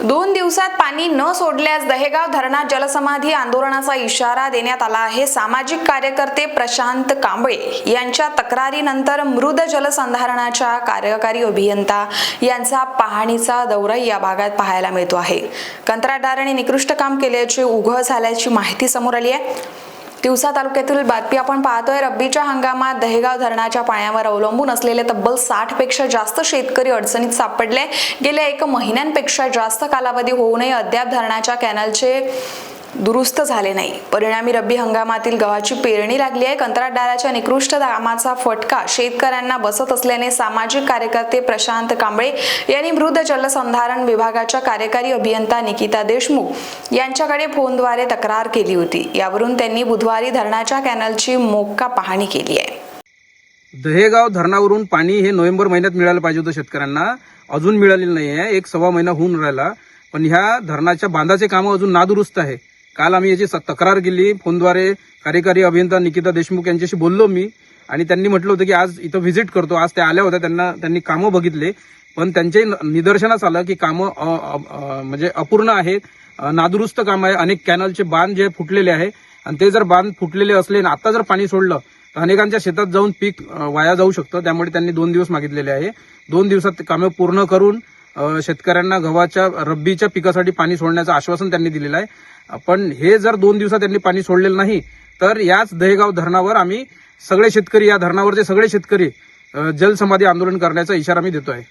दोन दिवसात पाणी न सोडल्यास दहेगाव धरणात जलसमाधी आंदोलनाचा इशारा देण्यात आला आहे. सामाजिक कार्यकर्ते प्रशांत कांबळे यांच्या तक्रारीनंतर मृद जलसंधारणाच्या कार्यकारी अभियंता यांचा पाहणीचा दौरा या भागात पाहायला मिळतो आहे. कंत्राटदाराने निकृष्ट काम केल्याचे उघड झाल्याची माहिती समोर आली आहे. तिवसा तालुक्यातील बातमी आपण पाहतोय रब्बीच्या हंगामात दहेगाव धरणाच्या पाण्यावर अवलंबून असलेले तब्बल साठपेक्षा जास्त शेतकरी अडचणीत सापडले. गेल्या एक महिन्यांपेक्षा जास्त कालावधी होऊनही अद्याप धरणाच्या कॅनलचे दुरुस्त झाले नाही. परिणामी रब्बी हंगामातील गव्हाची पेरणी लागली आहे. कंत्राटदाराच्या निकृष्ट कामाचा फटका शेतकऱ्यांना बसत असल्याने सामाजिक कार्यकर्ते प्रशांत कांबळे यांनी मृद जलसंधारण विभागाच्या कार्यकारी अभियंता निकिता देशमुख यांच्याकडे फोनद्वारे तक्रार केली होती. यावरून त्यांनी बुधवारी धरणाच्या कॅनलची मोक्का पाहणी केली आहे. दहेगाव धरणावरून पाणी हे नोव्हेंबर महिन्यात मिळालं पाहिजे होतं शेतकऱ्यांना. अजून मिळालेलं नाही आहे. एक सव्वा महिना होऊन राहिला. पण ह्या धरणाच्या बांधाचे कामं अजून नादुरुस्त आहे. काल आम्ही याची स- तक्रार केली. फोनद्वारे कार्यकारी अभियंता निकिता देशमुख यांच्याशी बोललो मी. आणि त्यांनी म्हटलं होतं की आज इथं व्हिजिट करतो. आज त्या आल्या होत्या. त्यांना त्यांनी कामं बघितले. पण त्यांचे न- निदर्शनास आलं की कामं म्हणजे अपूर्ण आहेत. नादुरुस्त काम आहे. अनेक कॅनलचे बांध जे फुटलेले आहे. आणि ते जर बांध फुटलेले असले आणि आता जर पाणी सोडलं तर अनेकांच्या शेतात जाऊन पीक वाया जाऊ शकतं. त्यामुळे त्यांनी दोन दिवस मागितलेले आहे. दोन दिवसात ते कामे पूर्ण करून शेतकऱ्यांना गव्हाच्या रब्बीच्या पिकासाठी पाणी सोडण्याचं आश्वासन त्यांनी दिलेलं आहे. पण हे जर दोन दिवसात त्यांनी पाणी सोडलेलं नाही तर याच दहेगाव धरणावर आम्ही सगळे शेतकरी या धरणावरचे सगळे शेतकरी जलसमाधी आंदोलन करण्याचा इशारा मी देतो आहे